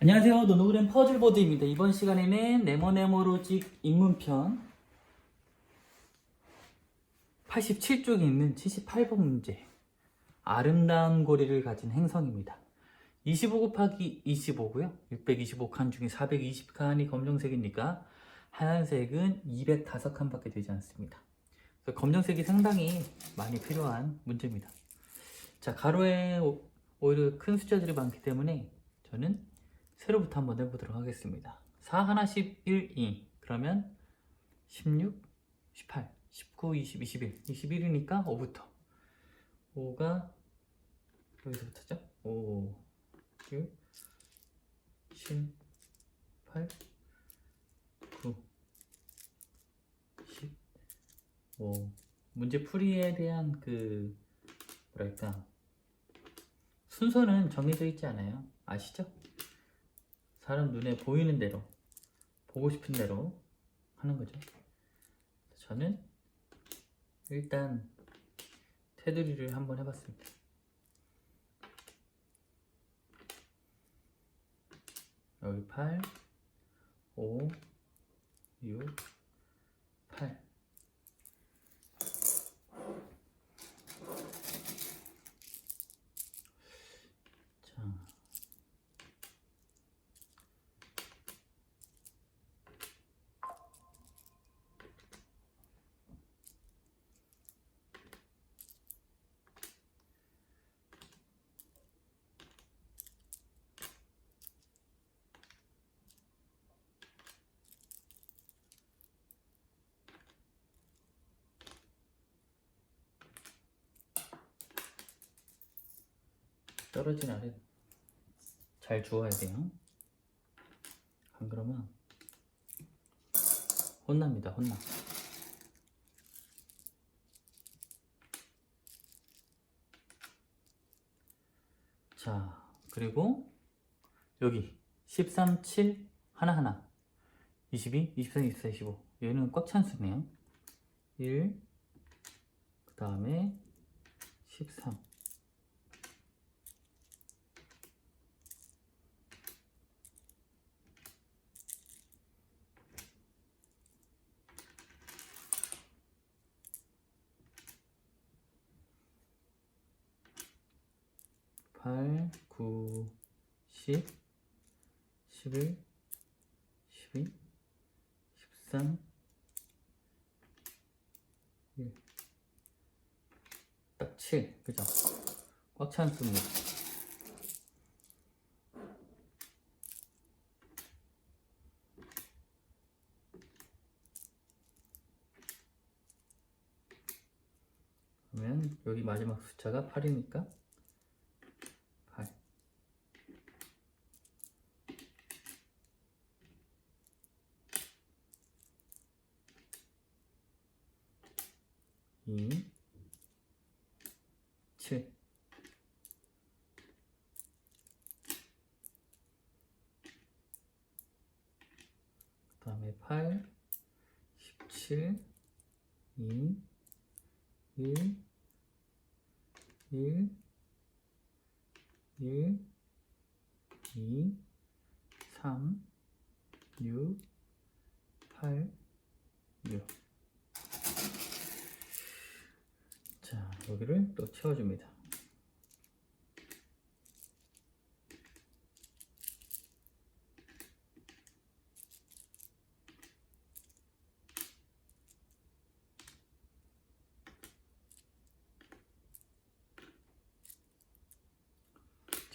안녕하세요. 노노그램 퍼즐보드입니다. 이번 시간에는 네모네모로직 입문편 87쪽에 있는 78번 문제 아름다운 고리를 가진 행성입니다. 25 곱하기 25고요. 625칸 중에 420칸이 검정색이니까 하얀색은 205칸밖에 되지 않습니다. 검정색이 상당히 많이 필요한 문제입니다. 자, 가로에 오- 오히려 큰 숫자들이 많기 때문에 저는 세로부터 한번 해보도록 하겠습니다. 4 하나씩 1, 2 그러면 16, 18, 19, 20, 21 21이니까 5부터 5가 여기서부터죠? 5, 6, 7, 8, 9, 10, 5 문제 풀이에 대한 그 뭐랄까 순서는 정해져 있지 않아요. 아시죠? 사람 눈에 보이는 대로 보고 싶은 대로 하는 거죠. 저는 일단 테두리를 한번 해봤습니다. 여기 8, 5, 6, 8. 자, 떨어진 아래 잘 주워야 돼요. 안 그러면 혼납니다. 혼나. 자, 그리고 여기 13, 7 하나하나 22, 23, 24, 25 얘는 꽉 찬 수네요. 1, 그 다음에 13 8, 9, 10, 11, 12, 13, 1. 딱 7, 그죠? 꽉 찬 수입니다. 그러면 여기 마지막 숫자가 8이니까 8 2 7 그 다음에 8 17 2 1 1 1 2 3 6 8 6 자, 여기를 또 채워줍니다.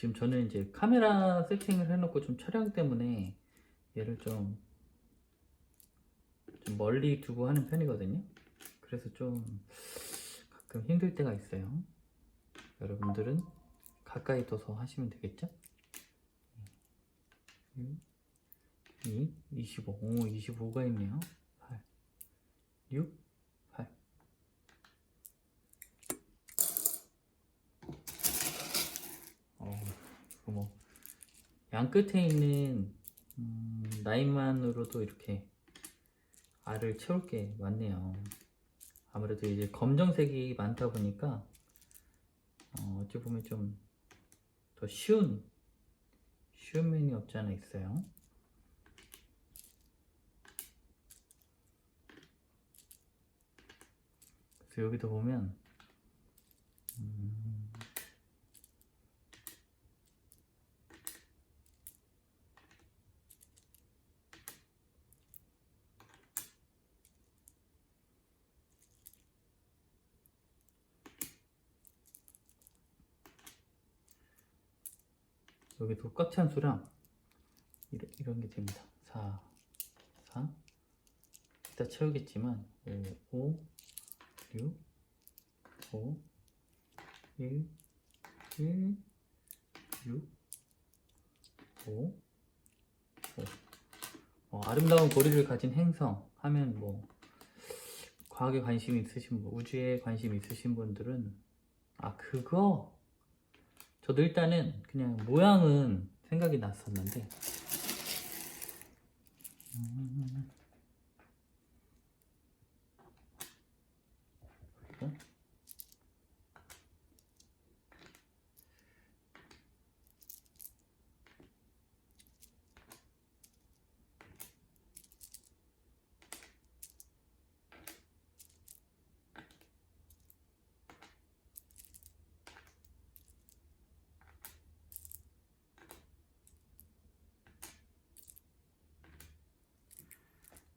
지금 저는 이제 카메라 세팅을 해놓고 좀 촬영 때문에 얘를 좀, 좀 멀리 두고 하는 편이거든요. 그래서 좀 가끔 힘들 때가 있어요. 여러분들은 가까이 둬서 하시면 되겠죠? 1, 2, 25. 오, 25가 있네요. 8, 6, 8. 어, 뭐, 양 끝에 있는, 음, 라인만으로도 이렇게 알을 채울 게 많네요. 아무래도 이제 검정색이 많다 보니까 어, 어찌 보면 좀 더 쉬운 쉬운 면이 없지 않아 있어요. 그래서 여기도 보면 음, 여기도 꽉찬 수랑 이런, 이런 게 됩니다. 4, 4 이따 채우겠지만 5, 5, 6, 5, 1, 1, 6, 5, 5. 어, 아름다운 고리를 가진 행성 하면 뭐 과학에 관심 있으신 분, 우주에 관심 있으신 분들은 아 그거 저도 일단은 그냥 모양은 생각이 났었는데 음. 그리고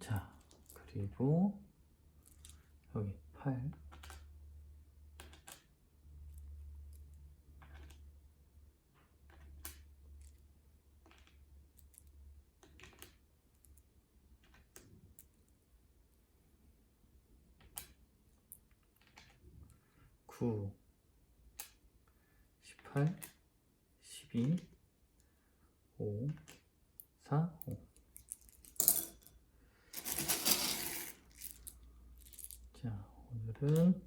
자 그리고 여기 8 9 18 12 5 4 5 자, 오늘은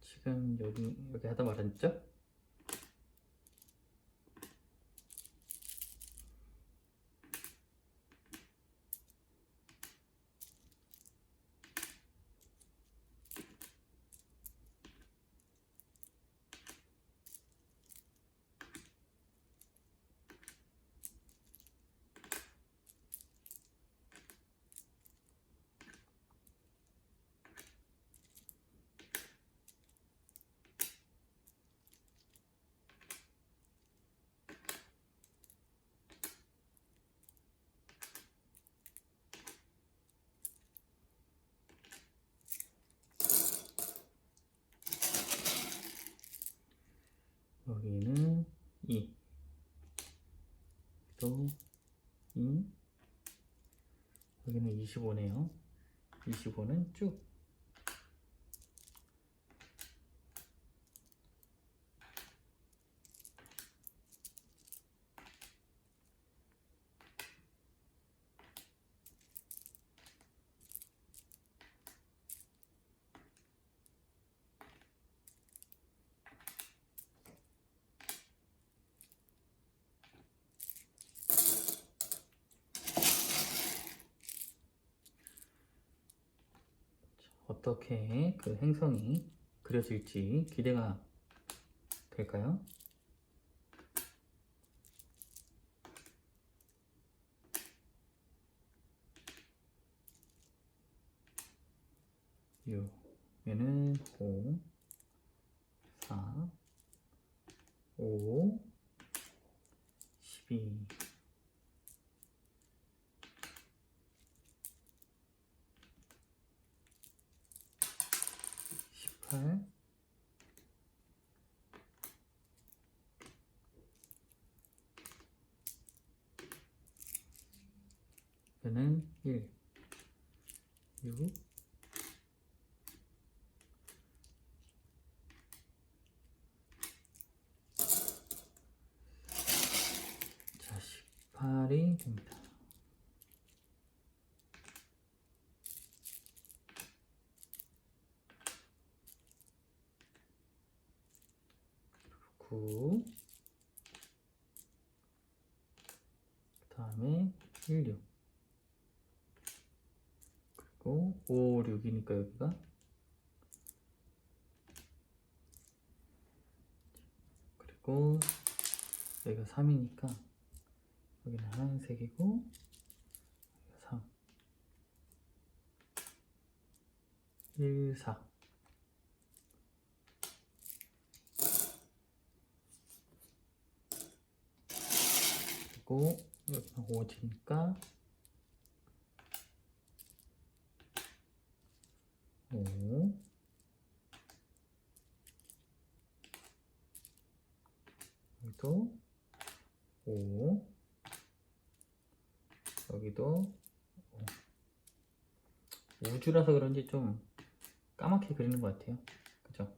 지금 여기 여기 하다 말았죠? 여기는 2 또 2 여기는 25네요. 25는 쭉 어떻게 그 행성이 그려질지 기대가 될까요? 유 얘는 5 4 5 12 18 얘는 1 6 자, 18이 됩니다. 구 그다음에 1, 6 그리고 5, 6이니까 여기가. 그리고 여기가 3이니까 여기는 하얀색이고 여기가 3 1, 4 그리고 여기는 5지니까 5 여기도 5 여기도 5 우주라서 그런지 좀 까맣게 그리는 것 같아요. 그죠?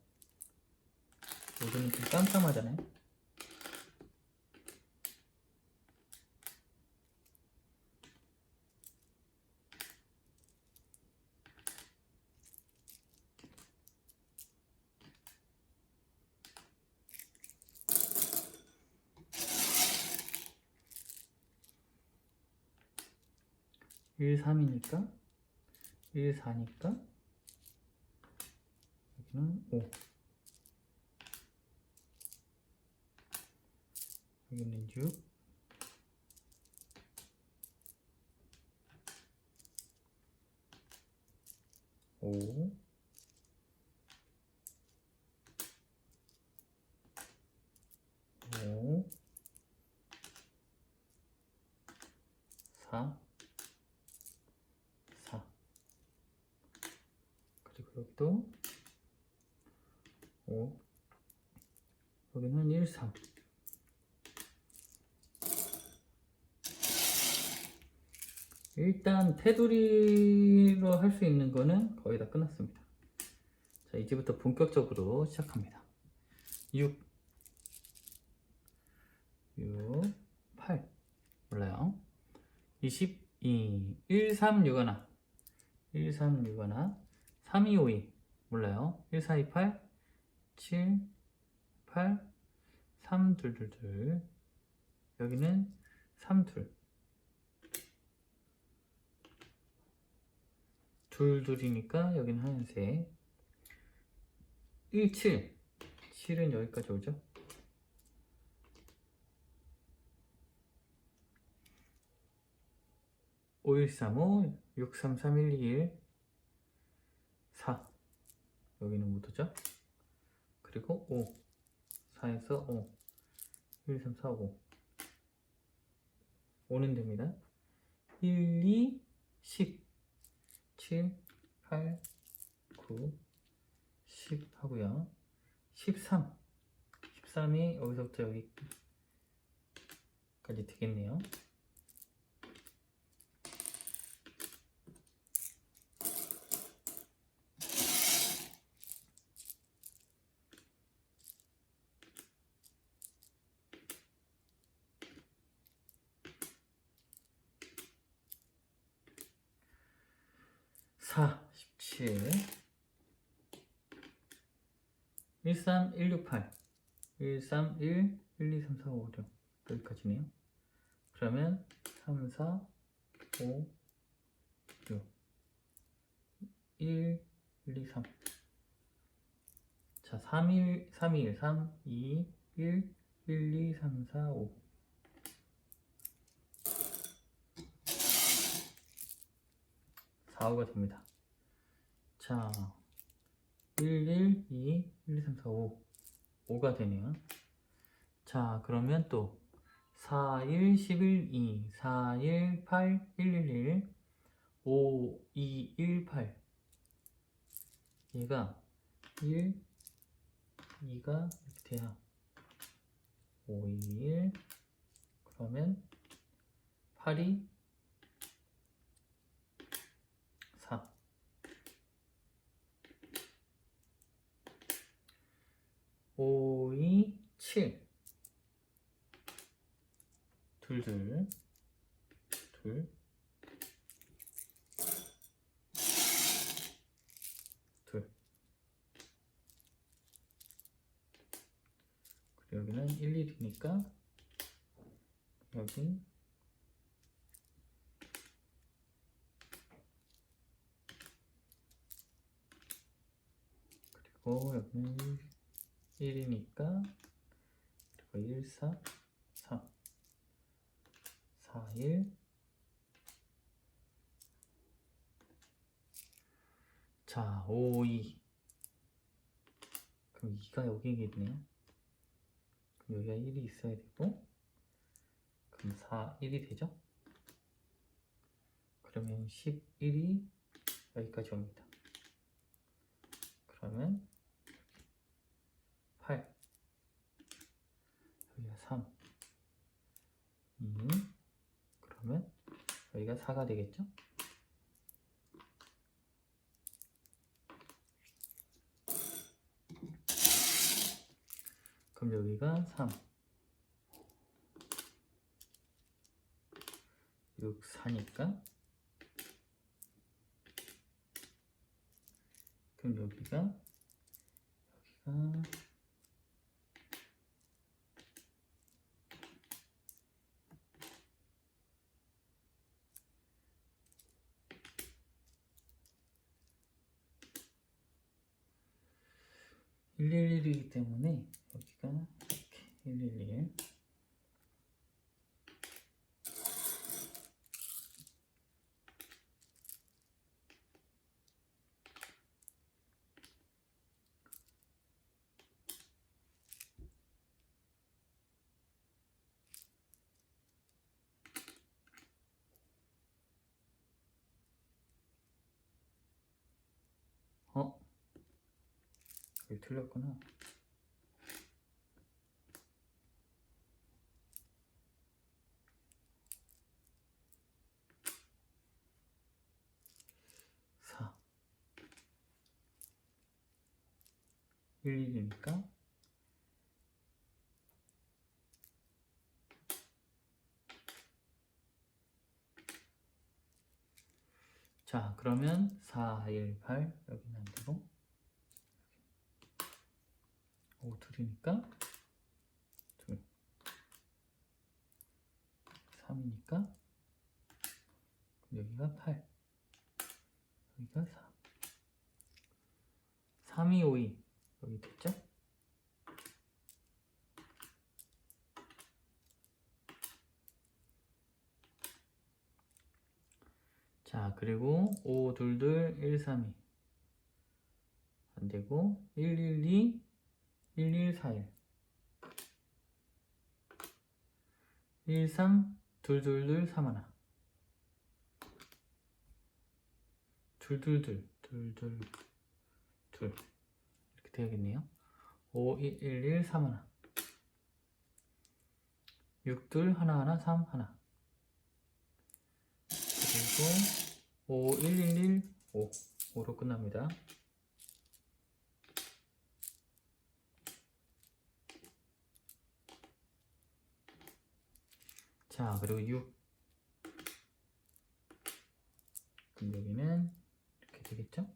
우주는 좀 깜깜하잖아요 1, 3이니까 1, 4니까 여기는 5 여기는 6 5 5 4 4 여기도 5 여기는 1, 3 일단 테두리로 할 수 있는 거는 거의 다 끝났습니다. 자 이제부터 본격적으로 시작합니다. 6 6 8 몰라요. 22 1, 3, 6 하나. 1, 3, 6 하나 3, 2, 5, 2 몰라요? 1, 4, 2, 8 7 8 3, 2, 2, 2 여기는 3, 2 둘, 둘이니까 여기는 하얀색. 1, 7 7은 여기까지 오죠? 5, 1, 3, 5, 6, 3, 3, 1, 2, 1, 4. 여기는 못 오죠? 그리고 5. 4에서 5. 1, 3, 4, 5. 5는 됩니다. 1, 2, 10. 7, 8, 9, 10 하고요. 13. 13이 여기서부터 여기까지 되겠네요. 사, 17 13, 168 13, 1, 1, 2, 3, 4, 5, 6 여기까지네요. 그러면 3, 4, 5, 6 1, 1, 2, 3 자, 3, 1, 3, 1, 3, 2, 1, 1, 2, 3, 4, 5 4호가 됩니다. 자, 1, 1, 2, 1, 2, 3, 4, 5. 5가 되네요. 자, 그러면 또 4, 1, 11, 2, 4, 1, 8, 1, 1, 1, 5, 2, 1, 8. 얘가 1, 2가 이렇게 돼야 5, 2, 1. 그러면 8이 4 5, 2, 7 둘, 둘, 둘, 둘. 그리고 여기는 1, 1이니까 여긴 그리고 여기는 1이니까 그리고 1, 4, 4, 1. 자, 5, 2. 그럼 2가 여기 있네요. 그럼 여기가 1이 있어야 되고, 그럼 4, 1이 되죠? 그러면 11이 여기까지 옵니다. 그러면 8 여기가 3 2 그러면 여기가 4가 되겠죠? 그럼 여기가 3 6, 4니까. 그럼 여기가 여기가 (111이기) 때문에 여기가 이렇게 (111) 어? 틀렸구나. 1이니까. 자 그러면 4, 1, 8 여기는 안되고 5, 2이니까. 2 3이니까. 여기가 8 여기가 3 3, 2, 5, 2 그리고 5, 2, 2, 1, 3, 2 안되고 1, 1, 2 1141 13 둘둘둘 31 둘둘둘 둘둘 둘. 이렇게 되겠네요. 5111 31 62 하나하나 3 하나. 그리고 5111 5 5로 끝납니다 자, 그리고 6. 그럼 여기는 이렇게 되겠죠?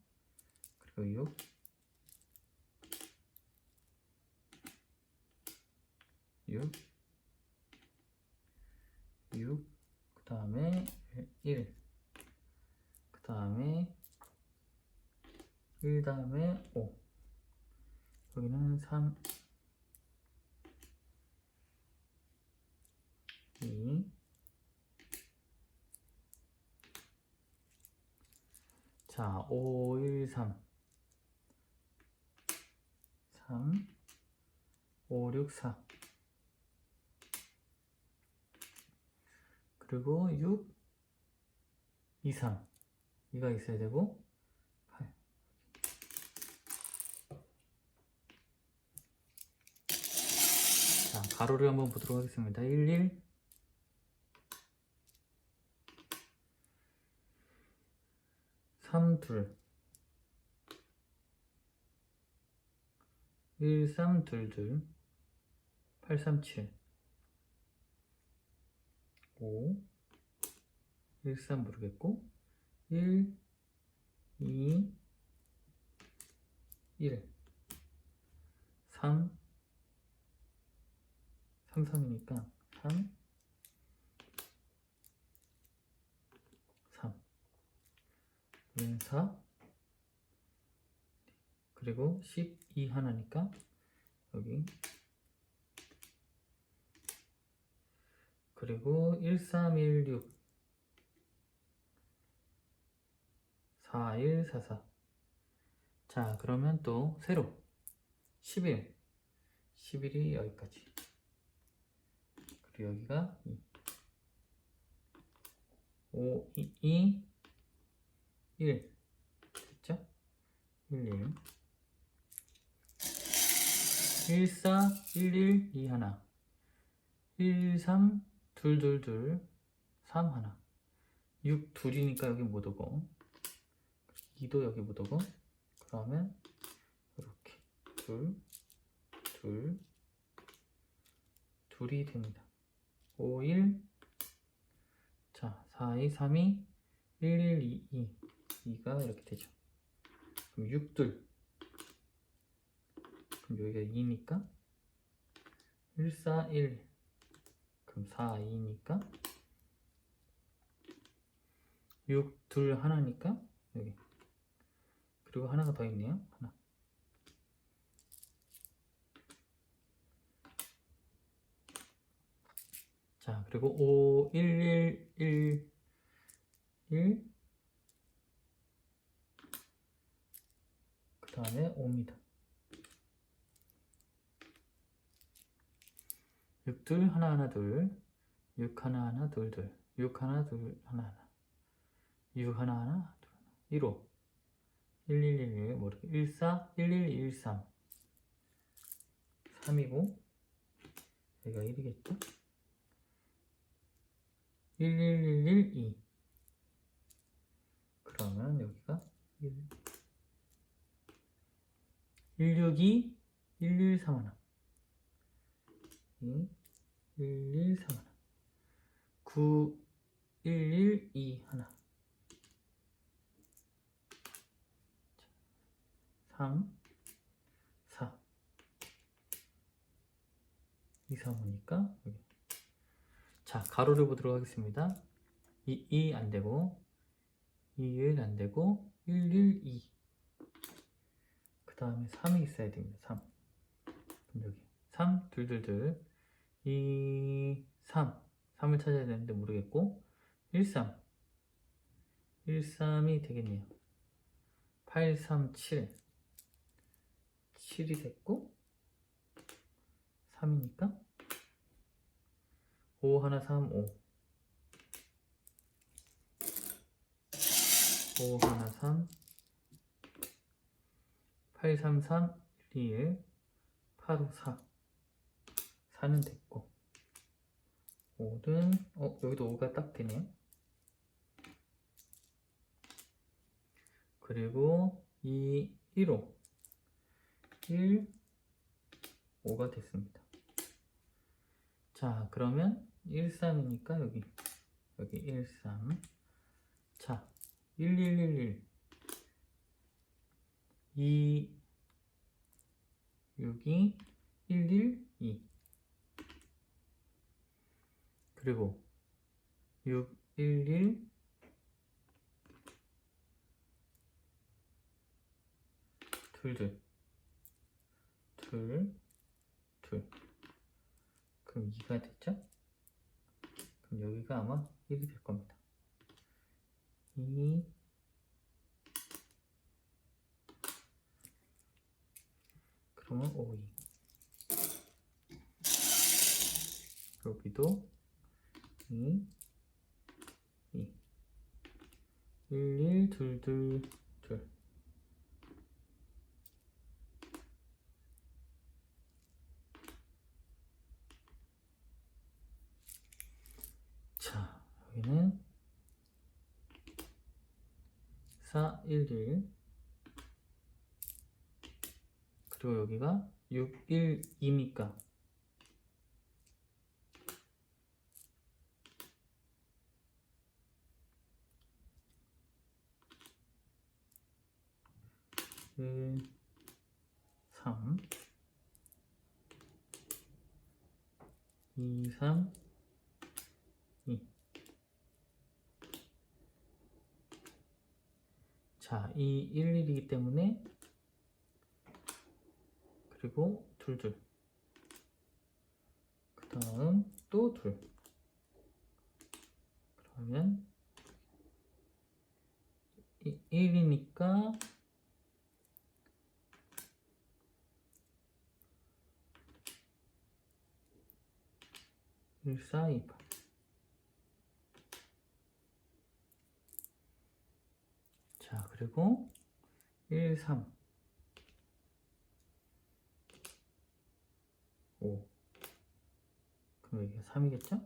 그리고 6. 6. 6. 그 다음에 1. 그 다음에 1 다음에 5. 여기는 3. 2 자, 5, 1, 3 3 5, 6, 4 그리고 6 2, 3 2가 있어야 되고 8 자, 가로를 한번 보도록 하겠습니다. 1, 1 3, 둘. 1, 3, 둘, 둘. 8, 3, 7 5 1, 3 모르겠고 1, 2 1 3 3, 3이니까 3 3 여기는 4 그리고 12 하나니까 여기. 그 그리고 1316 4144 자, 그러면 또 세로. 11 11이 여기까지. 그리고 여기가 2 5, 2, 2 1 됐죠? 1, 1 1, 4, 1, 1, 2 하나. 1, 3, 2, 2, 2 3 하나. 6 둘이니까 여기 못 오고 2도 여기 못 오고 그러면 이렇게 둘, 둘, 둘이 됩니다. 5, 1 자, 4, 2, 3, 2 1, 1, 2, 2 2가 이렇게 되죠. 그럼 6 둘. 그럼 여기가 2니까 1, 4, 1 그럼 4, 2니까 6, 둘 하나니까 여기 그리고 하나가 더 있네요. 하나. 자 그리고 5, 1, 1, 1, 1 그 다음에 5입니다. 6, 둘, 하나, 하나, 둘, 6, 하나, 하나, 둘, 둘, 6, 하나, 둘, 하나, 하나, 6, 하나, 하나, 둘, 하나, 1호, 1, 1, 1, 1, 모르게, 1, 4, 1, 1, 1, 3, 3이고, 여기가 1이겠죠? 1, 1, 1, 1, 2. 그러면 여기가 1, 1, 6, 2, 1, 1, 3 하나. 2, 1, 1, 3 하나 9, 1, 1, 2 하나 3, 4 2, 3 오니까 여기. 자 가로를 보도록 하겠습니다. 2, 2 안되고 2, 1 안되고 1, 1, 2 그 다음에 3이 있어야 됩니다 3 그럼 여기. 3, 둘, 둘, 둘. 2, 3 3을 찾아야 되는데 모르겠고 1, 3 1, 3이 되겠네요. 8, 3, 7 7이 됐고 3이니까 5, 하나, 3, 5 5, 하나, 3 8, 3, 3 1, 2, 1 8, 5, 4 4는 됐고. 5는 어 여기도 5가 딱 되네요. 그리고 2 1호 1 5가 됐습니다. 자 그러면 1 3이니까 여기 여기 1 3 자 1 1 1 1 2 6이 1 1 2 그리고 6, 1, 1 둘, 둘, 둘, 둘. 그럼 2가 됐죠? 그럼 여기가 아마 1이 될 겁니다. 2, 그러면 5, 2. 여기도 2, 2 1, 1, 2, 2, 2 자, 여기는 4, 1, 1 그리고 여기가 6, 1, 2니까. 일, 삼, 이, 삼, 이. 자, 이 1, 1이기 때문에 그리고 둘, 둘. 그 다음 또 둘. 그러면 1이니까 일, 사, 이, 팔. 자, 그리고 1, 3, 5. 그럼 여기가 3이겠죠?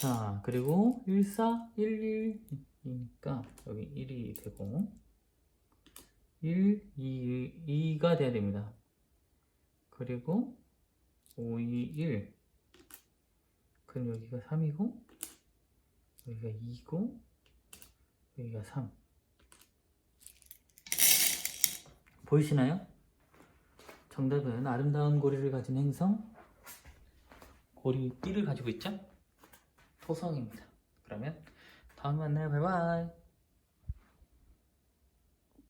자, 그리고 1, 4, 1, 1이니까 여기 1이 되고 1, 2, 2가 돼야 됩니다. 그리고 5, 2, 1 그럼 여기가 3이고 여기가 2고 여기가 3 보이시나요? 정답은 아름다운 고리를 가진 행성 고리 B를 가지고 있죠? 토성입니다. 그러면 다음에 만나요. 바이바이.